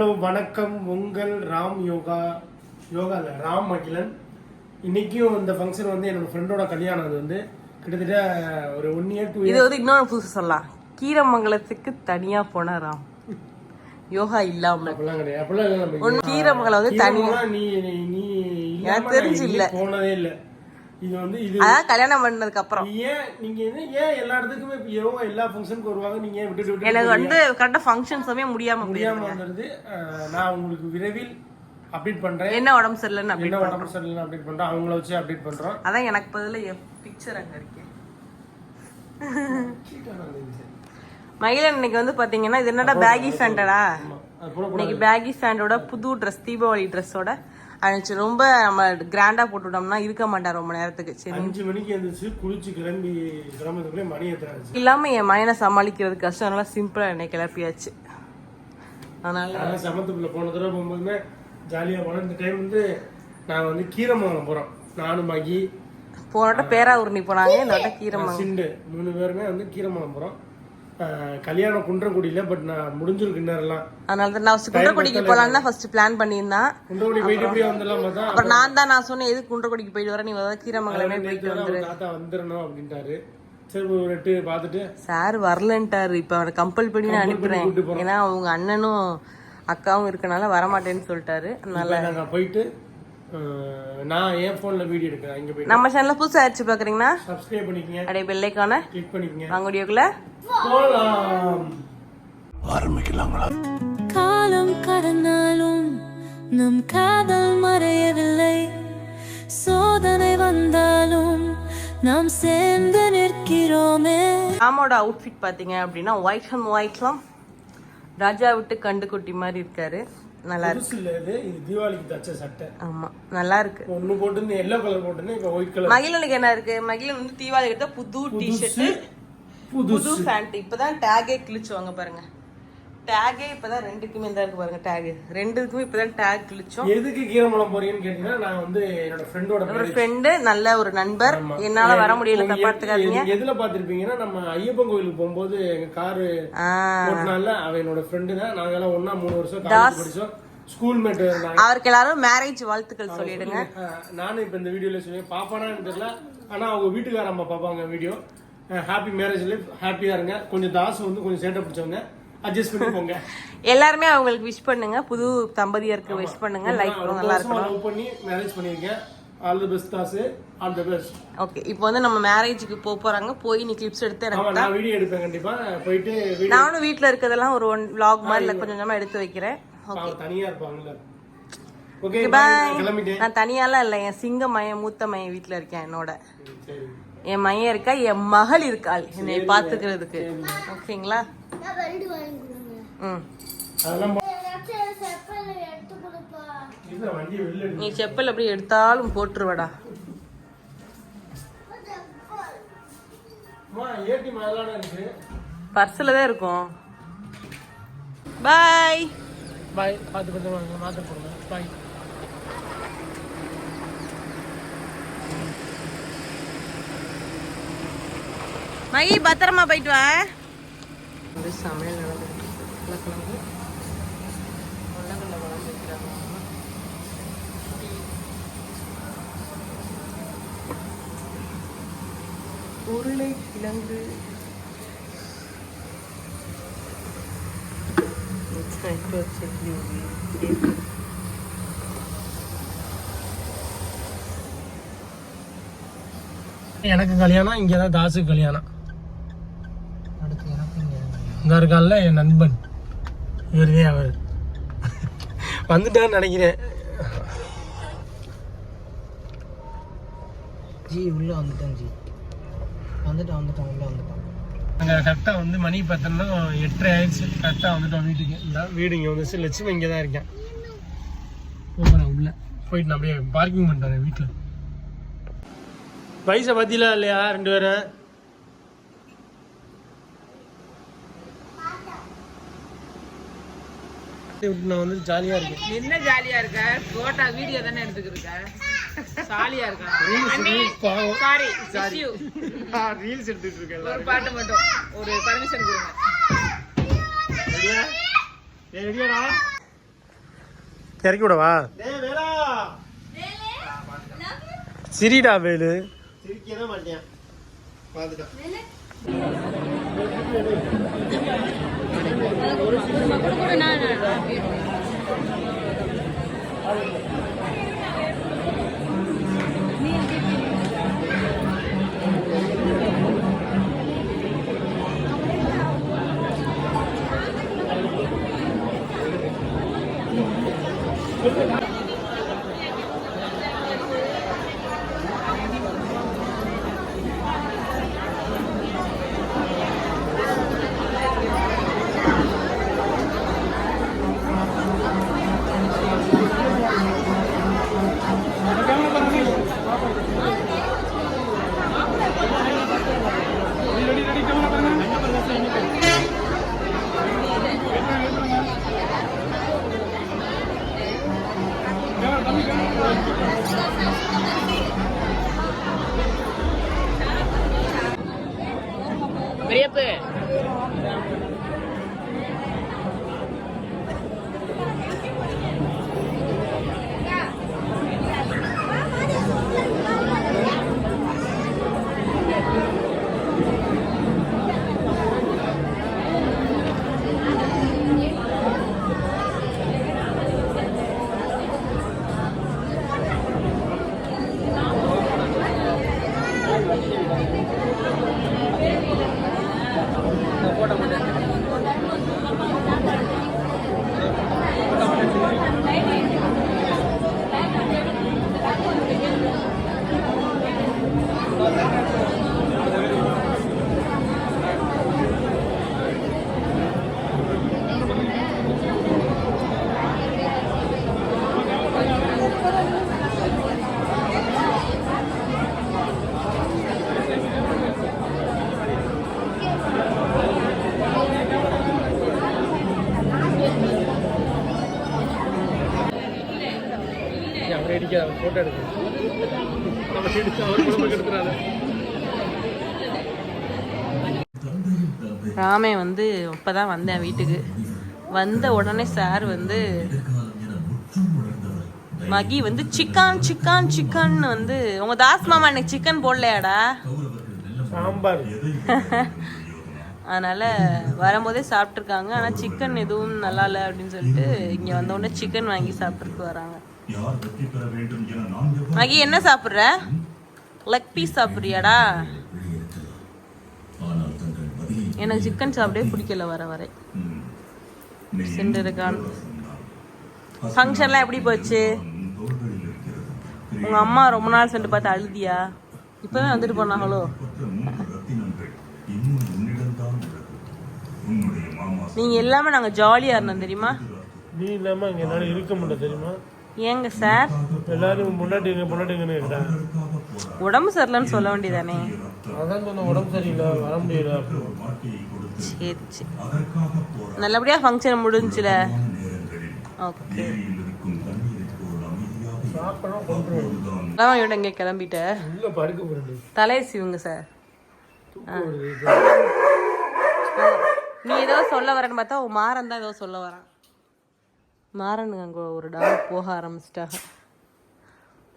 Hello வணக்கம். உங்கள் ராம் யோகா யோகா இல்லை ராம் அகிலன் இன்னைக்கும் இந்த ஃபங்க்ஷன் வந்து என்னோட ஃப்ரெண்டோட கல்யாணம். அது வந்து கிட்டத்தட்ட ஒரு ஒன் இயர் டூ இது வந்து இன்னொரு புதுசு சொல்லலாம். கீரமங்கலத்துக்கு தனியா போனாராம் யோகா இல்லாம. அப்படிலாம் கிடையாது. அப்படிலாம் இல்லை நம்ம ஒண்ணு கீரமங்கலம் வந்து தனி கீழமெல்லாம் நீ நீ நீ எனக்கு தெரிஞ்சு இல்ல. போனதே இல்லை. இது வந்து இது அதான் கல்யாணம் பண்ணதுக்கு அப்புறம் ஏன் நீங்க ஏன் எல்லா இடத்துக்குமே எல்லா ஃபங்க்ஷனுக்கு வருவாங்க? நீங்க ஏன் விட்டுட்டு விட்டு எனக்கு வந்து கரெக்டா ஃபங்க்ஷன்ஸுமே முடியாம முடியாம வந்துருது. நான் உங்களுக்கு விரைவில் அப்டேட் பண்றேன். என்ன உடம்பு சரியில்லைன்னு என்ன உடம்பு அப்டேட் பண்றோம். அவங்கள வச்சு அப்டேட் பண்றோம். அதான் எனக்கு பதிலா என் பிக்சர் அங்க மகிழன் இன்னைக்கு வந்து பாத்தீங்கன்னா இது என்னடா பேகி ஃபேண்டடா இன்னைக்கு பேகி ஃபேண்டோட புது ட்ரெஸ் தீபாவளி ட்ரெஸ்ஸோட அனுப்பிச்சு ரொம்ப நம்ம கிராண்டா போட்டுட்டோம்னா இருக்க மாட்டான் ரொம்ப நேரத்துக்கு. சரி. அஞ்சு மணிக்கு எழுந்திரிச்சு குளிச்சு கிளம்பி கிளம்புறதுக்குள்ளே மணி எத்தனாச்சு இல்லாம என் மயனை சமாளிக்கிறது கஷ்டம். அதனால சிம்பிளா என்னை கிளப்பியாச்சு. அதனால சமத்துக்குள்ள போன தடவை போகும்போதுமே ஜாலியாக போனோம். இந்த டைம் வந்து நாங்கள் வந்து கீரமங்கலம் போகிறோம் நானும் மகி போனட்ட பேராவூர்ணி போனாங்க. இந்த வட்டம் கீரமங்கலம். சிண்டு மூணு பேருமே வந்து கீரமங்கலம் போகிறோம் கல்யாணம் குன்றக்குடியில் பட் நான் முடிஞ்சிருக்கு நேரம்லாம் அதனால தான் நான் குன்றக்குடிக்கு போலான்னு தான் ஃபர்ஸ்ட் பிளான் பண்ணியிருந்தேன். குன்றக்குடி போயிட்டு இப்படியே வந்துடலாம் பார்த்தா அப்புறம் நான் தான் நான் சொன்னேன் எது குன்றக்குடிக்கு போயிட்டு வரேன் நீ வர கீரமங்கலமே போயிட்டு வந்துரு. தாத்தா வந்துடணும் அப்படின்ட்டாரு. சரி வரலன்ட்டாரு. இப்ப அவரை கம்பல் பண்ணி நான் அனுப்புறேன். ஏன்னா அவங்க அண்ணனும் அக்காவும் இருக்கனால வரமாட்டேன்னு சொல்லிட்டாரு. அதனால போயிட்டு நான் என் ஃபோனில் வீடியோ எடுக்கிறேன். நம்ம சேனல்ல புதுசா ஆச்சு பாக்குறீங்கன்னா சப்ஸ்கிரைப் பண்ணிக்கங்க. அப்படியே பெல்லைக்கான கிளிக் பண்ணிக்கங்க. வாங்க வீடியோக்குள்ள போகலாம் காலம் கடந்தாலும் நம் காதல் மறையவில்லை. சோதனை வந்தாலும் நாம் சேர்ந்து நிற்கிறோமே. ராமோட அவுட்ஃபிட் பாத்தீங்க அப்படின்னா ஒயிட் அண்ட் ஒயிட்லாம் ராஜா விட்டு கண்டு குட்டி மாதிரி இருக்காரு. நல்லா இருக்கு. இல்லை இது இது தீபாவளிக்கு தச்ச சட்டை. ஆமா நல்லா இருக்கு. ஒன்று போட்டுருந்து எல்லோ கலர் போட்டுருந்து இப்போ ஒயிட் கலர் மகிழனுக்கு என்ன இருக்கு? மகிழன் வந்து தீபாவளி எடுத்த புது டிஷர்ட் புது புது பேண்ட் இப்பதான் டேகே கிழிச்சுவாங்க பாருங்க. டேகே இப்பதான் ரெண்டுக்குமே தான் இருக்கு பாருங்க டேக் ரெண்டுக்குமே இப்பதான் டேக் கிழிச்சோம். எதுக்கு கீரமலம் போறீங்கன்னு கேட்டீங்கன்னா நான் வந்து என்னோட ஃப்ரெண்டோட ஒரு ஃப்ரெண்டு நல்ல ஒரு நண்பர். என்னால வர முடியல தப்பாத்துக்காதீங்க எதுல பாத்திருப்பீங்கன்னா நம்ம ஐயப்பன் கோயிலுக்கு போகும்போது எங்க காரு ஓட்டினால அவ என்னோட ஃப்ரெண்டு தான். நாங்கெல்லாம் ஒண்ணா மூணு வருஷம் படிச்சோம். ஸ்கூல் மேட் இருந்தாங்க. அவருக்கு எல்லாரும் மேரேஜ் வாழ்த்துக்கள் சொல்லிடுங்க. நானும் இப்ப இந்த வீடியோல சொல்லுவேன் பாப்பானான்னு தெரியல. ஆனா அவங்க வீட்டுக்கார அம்மா பாப்பாங்க வீடியோ ஹாப்பி மேரேஜ் லைஃப் ஹாப்பியா இருங்க. கொஞ்சம் தாசு வந்து கொஞ்சம் சேட்டை பிடிச்சவங்க. அட்ஜஸ்ட் பண்ணி போங்க. எல்லாருமே அவங்களுக்கு விஷ் பண்ணுங்க. புது தம்பதியருக்கு விஷ் பண்ணுங்க. லைஃப் நல்லா வருஷமா இருக்கணும் லவ் பண்ணி மேரேஜ் பண்ணியிருக்கேன் all the best Dasu. All the best okay இப்போ வந்து நம்ம மேரேஜுக்கு போக போறாங்க. போய் நீ கிளிப்ஸ் எடுத்து எனக்கு நான் வீடியோ எடுப்பேன் கண்டிப்பா. போயிட்டு வீடியோ நானும் வீட்ல இருக்கிறதெல்லாம் ஒரு ஒன் vlog மாதிரி கொஞ்சம் கொஞ்சமா எடுத்து வைக்கிறேன். தனியா இருப்பாங்கல்ல. ஓகே கிளம்பிட்டேன். நான் தனியாலாம் இல்ல என் சிங்க மையன் மூத்த மையன் வீட்ல இருக்கேன் என்னோட. சரி. என் மையன் இருக்கா என் மகள் இருக்காள் என்னை பாத்துக்கிறதுக்கு ஓகேங்களா? ம். நீ செப்பல் அப்படி எடுத்தாலும் போட்டுருவடா. பர்ஸ்ல தான் இருக்கும். பாய். பாய் பார்த்து பார்த்து வாங்க போடுங்க. பாய். மகி பத்திரமா போயிட்டு வா. ஒரு சமையல் நடந்துருக்கு உருளைக்கிழங்கு check the video. எனக்கு கல்யாணம் இங்கே தான் தாசுக்கு கல்யாணம். இங்க இருக்கான்ல என் நண்பன். இவருதே அவர். வந்துட்டான்னு நினைக்கிறேன். ஜி உள்ள வந்துட்டேன் ஜி. வந்துட்டேன் வந்துட்டேன் உள்ள வந்துட்டேன். அங்கே கரெக்டாக வந்து மணி பார்த்தோம்னா எட்டரை ஆயிடுச்சு. கரெக்டாக வந்துட்டோம் வீட்டுக்கு. இந்த வீடு இங்கே வந்துச்சு லட்சுமி இங்கே தான் இருக்கேன். போகிறேன் உள்ள. போயிட்டு நான் அப்படியே பார்க்கிங் பண்ணிட்டேன் வீட்டில். பைசா பத்திலா இல்லையா ரெண்டு பேரும்? விட்டு நான் வந்து ஜாலியாக இருக்கேன். என்ன ஜாலியா இருக்க? போட்டா வீடியோ தானே எடுத்துக்கிட்டு ஜாலியா இருக்கா? ரீல்ஸ் பாவம். சாரி ரீல்ஸ் எடுத்துட்டு இருக்கேன் ஒரு பாட்டு மட்டும். ஒரு பர்மிஷன் கொடுங்க. ரெடியா ரெடியாடா இறக்கி விடவா? சிரிடா வேலு. சிரிக்கவே மாட்டேன் பார்த்துட்டேன் না না ஃபோட்டோ எடுக்க நம்ம எடுத்து அவர் குடும்பம் எடுத்துறாரு ராமே வந்து இப்பதான் வந்தேன் வீட்டுக்கு. வந்த உடனே சார் வந்து மகி வந்து சிக்கன் சிக்கன் சிக்கன் வந்து உங்க தாஸ் மாமா எனக்கு சிக்கன் போடலையாடா? சாம்பார். அதனால வரும்போதே சாப்பிட்ருக்காங்க ஆனால் சிக்கன் எதுவும் நல்லா இல்லை அப்படின்னு சொல்லிட்டு இங்கே வந்த உடனே சிக்கன் வாங்கி சாப்பிட்ருக்கு வராங்க. மகி என்ன சாப்பிட்ற? Leg piece சாப்பிட்றியாடா? எனக்கு சிக்கன் சாப்பிடவே பிடிக்கல வர வரை. சென்றிருக்கான் ஃபங்க்ஷன்லாம் எப்படி போச்சு? உங்க அம்மா ரொம்ப நாள் சென்று பார்த்து அழுதியா? இப்பதான் வந்துட்டு போனாங்களோ? நீங்க எல்லாமே நாங்க ஜாலியா இருந்தோம் தெரியுமா? நீ இல்லாம இங்க என்னால இருக்க முடியல தெரியுமா? ஏங்க சார்? எல்லாரும் முன்னாடிங்கன்னு இருக்கிறாங்க உடம்பு சரியில்லைன்னு சொல்ல வேண்டியதானே? அதான் சொன்ன உடம்பு சரியில்லை வர முடியல சரி சரி. நல்லபடியா ஃபங்க்ஷன் முடிஞ்சுல? ஓகே இவட இங்கே கிளம்பிட்ட. உள்ள படுக்க போறது தலையை சிவுங்க சார். நீ ஏதோ சொல்ல வரேன்னு பார்த்தா மாறன் தான் ஏதோ சொல்ல வரான். மாறனுங்க அங்கே ஒரு டாக் போக ஆரம்பிச்சிட்டாங்க.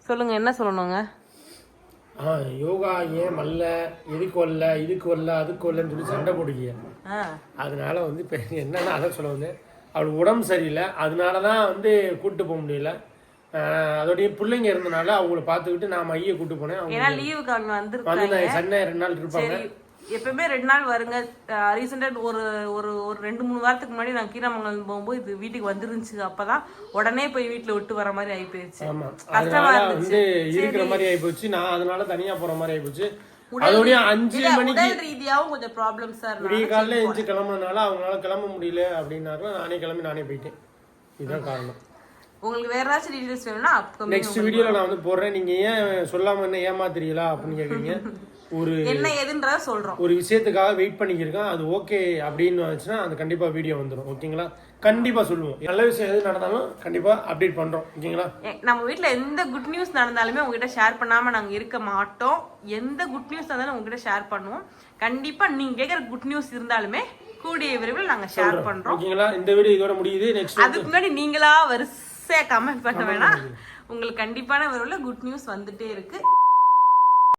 சொல்லுங்க என்ன சொல்லணுங்க? ஆ யோகா ஏன் மல்ல? எதுக்கு வரல? இதுக்கு வரல? அதுக்கு வரலன்னு சொல்லி சண்டை போடுவீங்க ஆ. அதனால வந்து இப்போ என்னன்னா அதை சொல்ல வந்தேன் அவளுக்கு உடம்பு சரியில்லை. அதனால தான் வந்து கூப்பிட்டு போக முடியல. அதோடைய பிள்ளைங்க இருந்தனால அவங்கள பார்த்துக்கிட்டு நான் மைய கூட்டு போனேன். அவங்க லீவுக்கு வந்து சண்டை ரெண்டு நாள் இருப்பாங்க. சரி எப்பவுமே ரெண்டு நாள் வருங்க. ரீசெண்டாக ஒரு ஒரு ஒரு ரெண்டு மூணு வாரத்துக்கு முன்னாடி நான் கீரமங்கலம் போகும்போது இது வீட்டுக்கு வந்துருந்துச்சு. அப்பதான் உடனே போய் வீட்டுல விட்டு வர மாதிரி ஆகி போயிருச்சு ஆமா. கஷ்டமா இருந்துச்சு. இருக்கிற மாதிரி ஆயிப்போச்சு. நான் அதனால தனியா போற மாதிரி ஆயிப்போச்சு. அதோடய அஞ்சு மணிக்கு ரீதியாவும் கொஞ்சம் ப்ராப்ளம் சார் விடிய காலையில எழுந்து கிளம்புனனால அவங்களால கிளம்ப முடியல அப்படின்னாக்க நானே கிளம்பி நானே போயிட்டேன். இதுதான் காரணம். உங்களுக்கு வேற ஏதாச்சும் டீடைல்ஸ் வேணும்னா அப்கமிங் நெக்ஸ்ட் வீடியோல நான் வந்து போடுறேன். நீங்க ஏன் சொல்லாம என்ன ஏமாத்துறீங்களா அப்படின்னு கேக்குறீங்க. ஒரு என்ன ஏதுன்றத சொல்றோம். ஒரு விஷயத்துக்காக வெயிட் பண்ணிக்கிருக்கேன் அது ஓகே அப்படின்னு வந்துச்சுன்னா அது கண்டிப்பா வீடியோ வந்துடும் ஓகேங்களா கண்டிப்பா சொல்லுவோம். நல்ல விஷயம் எது நடந்தாலும் கண்டிப்பா அப்டேட் பண்றோம். ஓகேங்களா நம்ம வீட்ல எந்த குட் நியூஸ் நடந்தாலுமே உங்ககிட்ட ஷேர் பண்ணாம நாங்க இருக்க மாட்டோம். எந்த குட் நியூஸ் இருந்தாலும் உங்ககிட்ட ஷேர் பண்ணுவோம். கண்டிப்பா நீங்க கேக்குற குட் நியூஸ் இருந்தாலுமே கூடிய விரைவில் நாங்க ஷேர் பண்றோம். ஓகேங்களா இந்த வீடியோ இதோட முடியுது. நெக்ஸ்ட் அதுக்கு முன்னாடி நீங்களா வரிசை கமெண்ட் பண்ண வேணாம். உங்களுக்கு கண்டிப்பான விரைவில் குட் நியூஸ் வந்துட்டே இருக்கு.